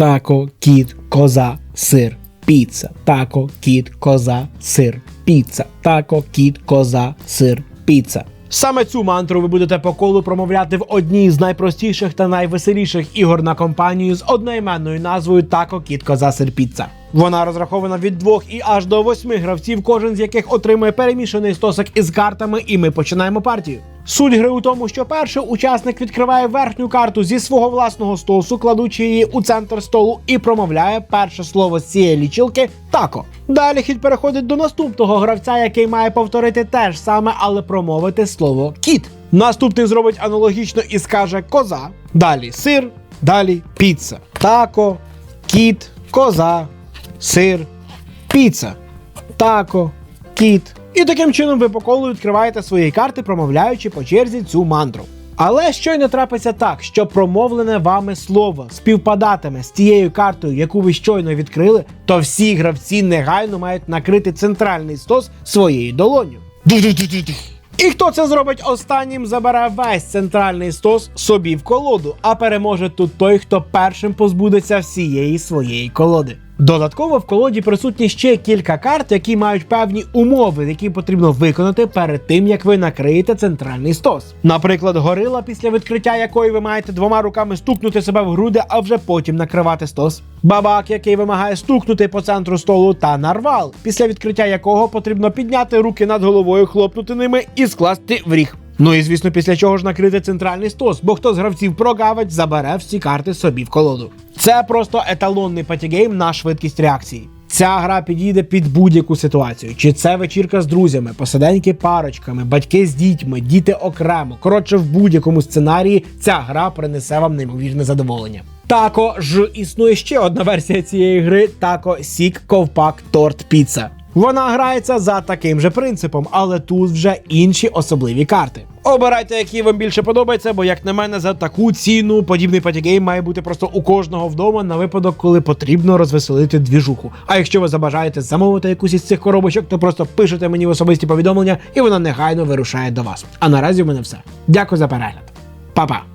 тако, кіт, коза, сир, піца, тако, кіт, коза, сир, піца, тако, кіт, коза, сир, піца. Саме цю мантру ви будете по колу промовляти в одній з найпростіших та найвеселіших ігор на компанію з одноіменною назвою Тако Кіт Коза Сир Піца. Вона розрахована від двох і аж до восьми гравців, кожен з яких отримує перемішаний стосик із картами, і ми починаємо партію. Суть гри у тому, що перший учасник відкриває верхню карту зі свого власного стосу, кладучи її у центр столу і промовляє перше слово з цієї лічилки тако. Далі хід переходить до наступного гравця, який має повторити те ж саме, але промовити слово кіт. Наступний зробить аналогічно і скаже коза. Далі сир, далі піца. Тако, кіт, коза, сир, піца, тако, кіт. І таким чином ви по колу відкриваєте свої карти, промовляючи по черзі цю мантру. Але щойно трапиться так, що промовлене вами слово співпадатиме з тією картою, яку ви щойно відкрили, то всі гравці негайно мають накрити центральний стос своєю долоню. І хто це зробить останнім, забере весь центральний стос собі в колоду, а переможе тут той, хто першим позбудеться всієї своєї колоди. Додатково в колоді присутні ще кілька карт, які мають певні умови, які потрібно виконати перед тим, як ви накриєте центральний стос. Наприклад, горила, після відкриття якої ви маєте двома руками стукнути себе в груди, а вже потім накривати стос. Бабак, який вимагає стукнути по центру столу, та нарвал, після відкриття якого потрібно підняти руки над головою, хлопнути ними і скласти в ріг. Ну і звісно, після чого ж накрити центральний стос, бо хто з гравців прогавить, забере всі карти собі в колоду. Це просто еталонний патігейм на швидкість реакції. Ця гра підійде під будь-яку ситуацію. Чи це вечірка з друзями, посиденьки парочками, батьки з дітьми, діти окремо. Коротше, в будь-якому сценарії ця гра принесе вам неймовірне задоволення. Також існує ще одна версія цієї гри: Тако Сік Ковпак Торт Піца. Вона грається за таким же принципом, але тут вже інші особливі карти. Обирайте, який вам більше подобається, бо, як на мене, за таку ціну подібний патігейм має бути просто у кожного вдома на випадок, коли потрібно розвеселити двіжуху. А якщо ви забажаєте замовити якусь із цих коробочок, то просто пишете мені в особисті повідомлення, і вона негайно вирушає до вас. А наразі в мене все. Дякую за перегляд. Па-па!